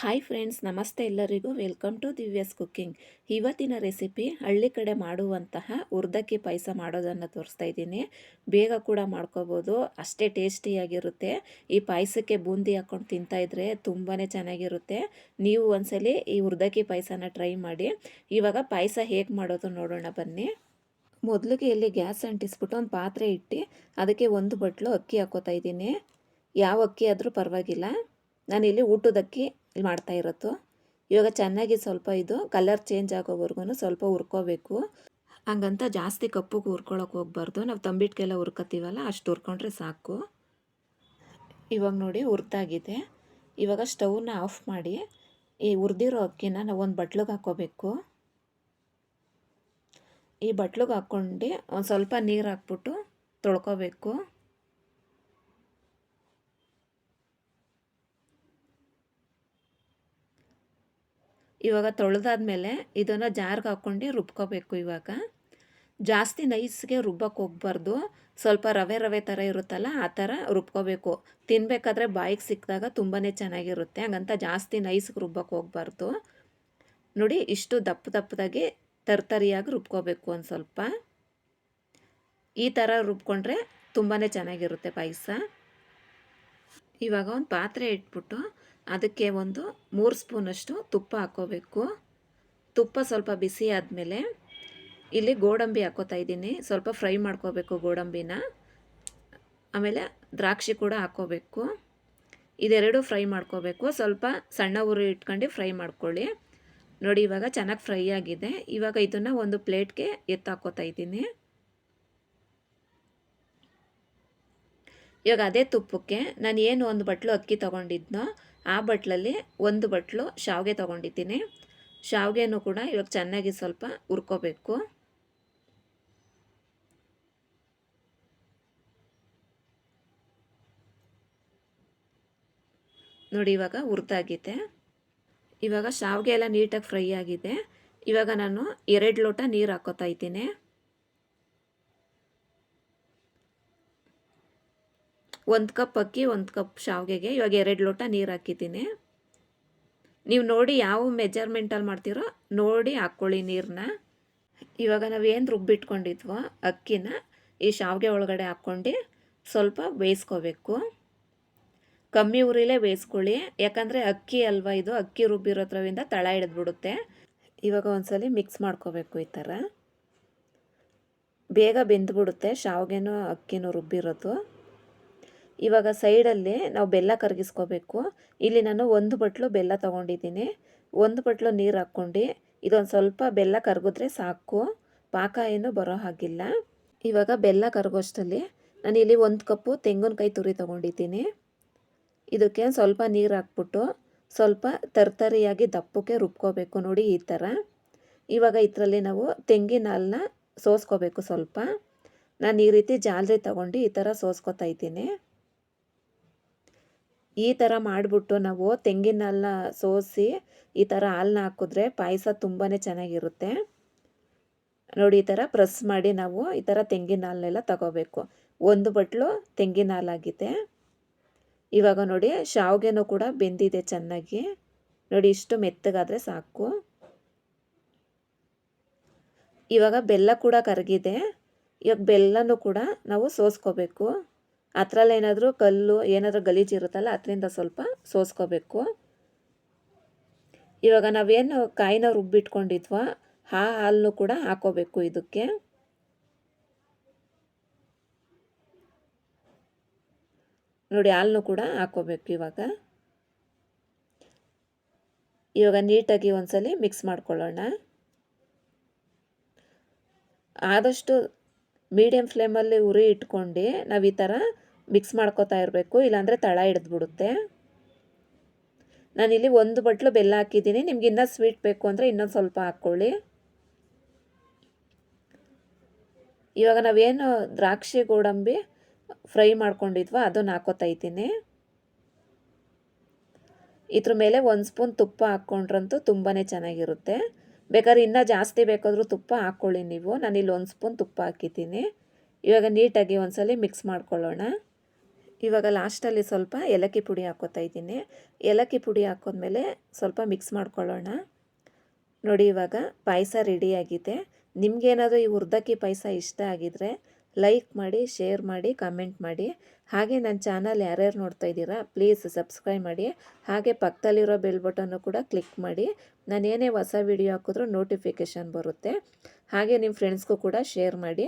Hi friends ನಮಸ್ತೆ ಎಲ್ಲರಿಗೂ. Welcome to Divya's cooking ಇವತ್ತಿನ ರೆಸಿಪಿ ಹಳ್ಳಿ ಕಡೆ ಮಾಡುವಂತಹ ಉರ್ದಕ್ಕಿ ಪಾಯಸ ಮಾಡೋದನ್ನು ತೋರಿಸ್ತಾ ಇದ್ದೀನಿ. ಬೇಗ ಕೂಡ ಮಾಡ್ಕೋಬೋದು. ಅಷ್ಟೇ ಟೇಸ್ಟಿಯಾಗಿರುತ್ತೆ ಈ ಪಾಯಸಕ್ಕೆ ಬೂಂದಿ ಹಾಕ್ಕೊಂಡು ತಿಂತಾಯಿದ್ರೆ ತುಂಬಾ ಚೆನ್ನಾಗಿರುತ್ತೆ. ನೀವು ಒಂದ್ಸಲಿ ಈ ಉರ್ದಕ್ಕಿ ಪಾಯಸನ ಟ್ರೈ ಮಾಡಿ. ಇವಾಗ ಪಾಯಸ ಹೇಗೆ ಮಾಡೋದು ನೋಡೋಣ ಬನ್ನಿ. ಮೊದಲಿಗೆ ಇಲ್ಲಿ ಗ್ಯಾಸ್ ಅಂಟಿಸ್ಬಿಟ್ಟು ಒಂದು ಪಾತ್ರೆ ಇಟ್ಟು ಅದಕ್ಕೆ ಒಂದು ಬಟ್ಲು ಅಕ್ಕಿ ಹಾಕೋತಾ ಇದ್ದೀನಿ. ಯಾವ ಅಕ್ಕಿ ಆದರೂ ಪರವಾಗಿಲ್ಲ. ನಾನಿಲ್ಲಿ ಊಟದಕ್ಕಿ ಮಾಡ್ತಾ ಇರೋದು ಇವಾಗ ಚೆನ್ನಾಗಿ ಸ್ವಲ್ಪ ಇದು ಕಲರ್ ಚೇಂಜ್ ಆಗೋವರೆಗೂ ಸ್ವಲ್ಪ ಹುರ್ಕೋಬೇಕು. ಹಂಗಂತ ಜಾಸ್ತಿ ಕಪ್ಪಗೆ ಹುರ್ಕೊಳಕ್ಕೆ ಹೋಗ್ಬಾರ್ದು. ನಾವು ತಂಬಿಟ್ಗೆಲ್ಲ ಹುರ್ಕೋತೀವಲ್ಲ ಅಷ್ಟು ಹುರ್ಕೊಂಡ್ರೆ ಸಾಕು. ಇವಾಗ ನೋಡಿ ಹುರ್ದಾಗಿದೆ. ಇವಾಗ ಸ್ಟವ್ನ ಆಫ್ ಮಾಡಿ ಈ ಹುರ್ದಿರೋ ಅಕ್ಕಿನ ನಾವು ಒಂದು ಬಟ್ಲಿಗೆ ಹಾಕ್ಕೋಬೇಕು ಈ ಬಟ್ಲಿಗೆ ಹಾಕ್ಕೊಂಡು ಒಂದು ಸ್ವಲ್ಪ ನೀರು ಹಾಕ್ಬಿಟ್ಟು ತೊಳ್ಕೊಬೇಕು. ಇವಾಗ ತೊಳೆದಾದ್ಮೇಲೆ ಇದನ್ನು ಜಾರ್ಗೆ ಹಾಕ್ಕೊಂಡು ರುಬ್ಕೋಬೇಕು ಇವಾಗ. ಜಾಸ್ತಿ ನೈಸ್ಗೆ ರುಬ್ಬಕ್ಕೆ ಹೋಗ್ಬಾರ್ದು. ಸ್ವಲ್ಪ ರವೆ ರವೆ ಥರ ಇರುತ್ತಲ್ಲ, ಆ ಥರ ರುಬ್ಕೋಬೇಕು. ತಿನ್ನಬೇಕಾದ್ರೆ ಬಾಯಿಗೆ ಸಿಕ್ಕಿದಾಗ ತುಂಬಾ ಚೆನ್ನಾಗಿರುತ್ತೆ. ಹಂಗಂತ ಜಾಸ್ತಿ ನೈಸ್ಗೆ ರುಬ್ಬಕ್ಕೆ ಹೋಗ್ಬಾರ್ದು. ನೋಡಿ, ಇಷ್ಟು ದಪ್ಪ ದಪ್ಪದಾಗಿ ತರ್ತರಿಯಾಗಿ ರುಬ್ಕೋಬೇಕು ಒಂದು ಸ್ವಲ್ಪ. ಈ ಥರ ರುಬ್ಕೊಂಡ್ರೆ ತುಂಬಾ ಚೆನ್ನಾಗಿರುತ್ತೆ ಪಾಯಸ. ಇವಾಗ ಒಂದು ಪಾತ್ರೆ ಇಟ್ಬಿಟ್ಟು ಅದಕ್ಕೆ ಒಂದು ಮೂರು ಸ್ಪೂನಷ್ಟು ತುಪ್ಪ ಹಾಕ್ಕೋಬೇಕು ತುಪ್ಪ ಸ್ವಲ್ಪ ಬಿಸಿ ಆದಮೇಲೆ ಇಲ್ಲಿ ಗೋಡಂಬಿ ಹಾಕೋತಾ ಇದ್ದೀನಿ. ಸ್ವಲ್ಪ ಫ್ರೈ ಮಾಡ್ಕೋಬೇಕು ಗೋಡಂಬಿನ. ಆಮೇಲೆ ದ್ರಾಕ್ಷಿ ಕೂಡ ಹಾಕ್ಕೋಬೇಕು ಇದೆರಡು ಫ್ರೈ ಮಾಡ್ಕೋಬೇಕು. ಸ್ವಲ್ಪ ಸಣ್ಣ ಉರಿ ಇಟ್ಕೊಂಡು ಫ್ರೈ ಮಾಡ್ಕೊಳ್ಳಿ. ನೋಡಿ, ಇವಾಗ ಚೆನ್ನಾಗಿ ಫ್ರೈ ಆಗಿದೆ. ಇವಾಗ ಇದನ್ನು ಒಂದು ಪ್ಲೇಟ್ಗೆ ಎತ್ತಾಕೋತಾ ಇದ್ದೀನಿ. ಇವಾಗ ಅದೇ ತುಪ್ಪಕ್ಕೆ ನಾನು ಏನು ಒಂದು ಬಟ್ಲು ಅಕ್ಕಿ ತೊಗೊಂಡಿದ್ನೋ ಆ ಬಟ್ಲಲ್ಲಿ ಒಂದು ಬಟ್ಲು ಶಾವಿಗೆ ತೊಗೊಂಡಿದ್ದೀನಿ. ಶಾವಿಗೆನೂ ಕೂಡ ಇವಾಗ ಚೆನ್ನಾಗಿ ಸ್ವಲ್ಪ ಹುರ್ಕೋಬೇಕು. ನೋಡಿ, ಇವಾಗ ಹುರಿದಾಗಿದೆ. ಇವಾಗ ಶಾವಿಗೆ ಎಲ್ಲ ನೀಟಾಗಿ ಫ್ರೈ ಆಗಿದೆ. ಇವಾಗ ನಾನು ಎರಡು ಲೋಟ ನೀರು ಹಾಕೋತಾ ಇದ್ದೀನಿ. ಒಂದು ಕಪ್ ಅಕ್ಕಿ, ಒಂದು ಕಪ್ ಶಾವಿಗೆಗೆ. ಇವಾಗ ಎರಡು ಲೋಟ ನೀರು ಹಾಕಿದ್ದೀನಿ. ನೀವು ನೋಡಿ ಯಾವ ಮೆಜರ್ಮೆಂಟಲ್ಲಿ ಮಾಡ್ತೀರೋ ನೋಡಿ ಹಾಕ್ಕೊಳ್ಳಿ ನೀರನ್ನ ಇವಾಗ ನಾವು ಏನು ರುಬ್ಬಿಟ್ಕೊಂಡಿದ್ವೋ ಅಕ್ಕಿನ, ಈ ಶಾವಿಗೆ ಒಳಗಡೆ ಹಾಕ್ಕೊಂಡು ಸ್ವಲ್ಪ ಬೇಯಿಸ್ಕೋಬೇಕು. ಕಮ್ಮಿ ಉರಿಲೇ ಬೇಯಿಸ್ಕೊಳ್ಳಿ. ಯಾಕಂದರೆ ಅಕ್ಕಿ ಅಲ್ವಾ ಇದು? ಅಕ್ಕಿ ರುಬ್ಬಿರೋದ್ರವಿಂದ ತಳ ಹಿಡಿದ್ಬಿಡುತ್ತೆ. ಇವಾಗ ಒಂದ್ಸಲಿ ಮಿಕ್ಸ್ ಮಾಡ್ಕೋಬೇಕು ಈ ಥರ ಬೇಗ ಬೆಂದ್ಬಿಡುತ್ತೆ ಶಾವಿಗೆನೂ ಅಕ್ಕಿನೂ ರುಬ್ಬಿರೋದು. ಇವಾಗ ಸೈಡಲ್ಲಿ ನಾವು ಬೆಲ್ಲ ಕರಗಿಸ್ಕೋಬೇಕು. ಇಲ್ಲಿ ನಾನು ಒಂದು ಬಟ್ಲು ಬೆಲ್ಲ ತೊಗೊಂಡಿದ್ದೀನಿ. ಒಂದು ಬಟ್ಲು ನೀರು ಹಾಕ್ಕೊಂಡು ಇದೊಂದು ಸ್ವಲ್ಪ ಬೆಲ್ಲ ಕರಗಿದ್ರೆ ಸಾಕು. ಪಾಕ ಏನು ಬರೋ ಹಾಗಿಲ್ಲ. ಇವಾಗ ಬೆಲ್ಲ ಕರಗೋಷ್ಟಲ್ಲಿ ನಾನು ಇಲ್ಲಿ ಒಂದು ಕಪ್ಪು ತೆಂಗಿನಕಾಯಿ ತುರಿ ತೊಗೊಂಡಿದ್ದೀನಿ. ಇದಕ್ಕೆ ಸ್ವಲ್ಪ ನೀರು ಹಾಕ್ಬಿಟ್ಟು ಸ್ವಲ್ಪ ತರ್ತರಿಯಾಗಿ ದಪ್ಪಕ್ಕೆ ರುಬ್ಕೋಬೇಕು ನೋಡಿ ಈ ಥರ ಇವಾಗ ಇದರಲ್ಲಿ ನಾವು ತೆಂಗಿನ ಹಾಲನ್ನ ಸೋಸ್ಕೋಬೇಕು ಸ್ವಲ್ಪ. ನಾನು ಈ ರೀತಿ ಜಾಲರಿ ತೊಗೊಂಡು ಈ ಥರ ಸೋಸ್ಕೋತಾ ಇದ್ದೀನಿ. ಈ ಥರ ಮಾಡಿಬಿಟ್ಟು ನಾವು ತೆಂಗಿನ ಹಾಲನ್ನ ಸೋಸಿ ಈ ಥರ ಹಾಲನ್ನ ಹಾಕಿದ್ರೆ ಪಾಯಸ ತುಂಬಾ ಚೆನ್ನಾಗಿರುತ್ತೆ. ನೋಡಿ ಈ ಥರ ಪ್ರೆಸ್ ಮಾಡಿ ನಾವು ಈ ಥರ ತೆಂಗಿನ ಹಾಲನ್ನೆಲ್ಲ ತಗೋಬೇಕು. ಒಂದು ಬಟ್ಲು ತೆಂಗಿನ ಹಾಲಾಗಿದೆ. ಇವಾಗ ನೋಡಿ ಶಾವಿಗೆನೂ ಕೂಡ ಬೆಂದಿದೆ ಚೆನ್ನಾಗಿ. ನೋಡಿ ಇಷ್ಟು ಮೆತ್ತಗಾದರೆ ಸಾಕು. ಇವಾಗ ಬೆಲ್ಲ ಕೂಡ ಕರಗಿದೆ. ಇವಾಗ ಬೆಲ್ಲನೂ ಕೂಡ ನಾವು ಸೋಸ್ಕೋಬೇಕು. ಹತ್ರಲ್ಲಿ ಏನಾದರೂ ಕಲ್ಲು, ಏನಾದರೂ ಗಲೀಜು ಇರುತ್ತಲ್ಲ, ಅದರಿಂದ ಸ್ವಲ್ಪ ಸೋಸ್ಕೋಬೇಕು. ಇವಾಗ ನಾವೇನು ಕಾಯಿನ ರುಬ್ಬಿಟ್ಕೊಂಡಿದ್ವ ಆ ಹಾಲನ್ನು ಕೂಡ ಹಾಕೋಬೇಕು ಇದಕ್ಕೆ. ನೋಡಿ ಹಾಲನ್ನು ಕೂಡ ಹಾಕೋಬೇಕು ಇವಾಗ. ಇವಾಗ ನೀಟಾಗಿ ಒಂದ್ಸಲಿ ಮಿಕ್ಸ್ ಮಾಡ್ಕೊಳ್ಳೋಣ. ಆದಷ್ಟು ಮೀಡಿಯಮ್ ಫ್ಲೇಮಲ್ಲಿ ಉರಿ ಇಟ್ಕೊಂಡು ನಾವು ಈ ಥರ ಮಿಕ್ಸ್ ಮಾಡ್ಕೋತಾ ಇರಬೇಕು, ಇಲ್ಲಾಂದರೆ ತಳ ಹಿಡಿದ್ಬಿಡುತ್ತೆ. ನಾನಿಲ್ಲಿ ಒಂದು ಬಟ್ಲು ಬೆಲ್ಲ ಹಾಕಿದ್ದೀನಿ, ನಿಮ್ಗೆ ಇನ್ನೂ ಸ್ವೀಟ್ ಬೇಕು ಅಂದರೆ ಇನ್ನೊಂದು ಸ್ವಲ್ಪ ಹಾಕ್ಕೊಳ್ಳಿ. ಇವಾಗ ನಾವೇನು ದ್ರಾಕ್ಷಿ ಗೋಡಂಬಿ ಫ್ರೈ ಮಾಡ್ಕೊಂಡಿದ್ವೋ ಅದನ್ನು ಹಾಕೋತಾ ಇದ್ದೀನಿ. ಇದ್ರ ಮೇಲೆ ಒಂದು ಸ್ಪೂನ್ ತುಪ್ಪ ಹಾಕ್ಕೊಂಡ್ರಂತೂ ತುಂಬಾ ಚೆನ್ನಾಗಿರುತ್ತೆ. ಬೇಕಾದ್ರೆ ಇನ್ನೂ ಜಾಸ್ತಿ ಬೇಕಾದರೂ ತುಪ್ಪ ಹಾಕ್ಕೊಳ್ಳಿ ನೀವು. ನಾನಿಲ್ಲಿ ಒಂದು ಸ್ಪೂನ್ ತುಪ್ಪ ಹಾಕಿದ್ದೀನಿ. ಇವಾಗ ನೀಟಾಗಿ ಒಂದ್ಸಲಿ ಮಿಕ್ಸ್ ಮಾಡ್ಕೊಳ್ಳೋಣ. ಇವಾಗ ಲಾಸ್ಟಲ್ಲಿ ಸ್ವಲ್ಪ ಏಲಕ್ಕಿ ಪುಡಿ ಹಾಕೋತಾ ಇದ್ದೀನಿ. ಏಲಕ್ಕಿ ಪುಡಿ ಹಾಕೋದ್ಮೇಲೆ ಸ್ವಲ್ಪ ಮಿಕ್ಸ್ ಮಾಡ್ಕೊಳ್ಳೋಣ. ನೋಡಿ ಇವಾಗ ಪಾಯಸ ರೆಡಿಯಾಗಿದೆ ನಿಮಗೇನಾದರೂ ಈ ಹುರ್ದಕ್ಕಿ ಪಾಯಸ ಇಷ್ಟ ಆಗಿದರೆ ಲೈಕ್ ಮಾಡಿ ಶೇರ್ ಮಾಡಿ ಕಮೆಂಟ್ ಮಾಡಿ. ಹಾಗೆ ನನ್ನ ಚಾನಲ್ ಯಾರ್ಯಾರು ನೋಡ್ತಾ ಇದ್ದೀರಾ ಪ್ಲೀಸ್ ಸಬ್ಸ್ಕ್ರೈಬ್ ಮಾಡಿ. ಹಾಗೆ ಪಕ್ಕದಲ್ಲಿರೋ ಬೆಲ್ ಬಟನ್ನು ಕೂಡ ಕ್ಲಿಕ್ ಮಾಡಿ. ನಾನು ಏನೇ ಹೊಸ ವಿಡಿಯೋ ಹಾಕಿದ್ರೂ ನೋಟಿಫಿಕೇಷನ್ ಬರುತ್ತೆ. ಹಾಗೆ ನಿಮ್ಮ ಫ್ರೆಂಡ್ಸ್ಗೂ ಕೂಡ ಶೇರ್ ಮಾಡಿ.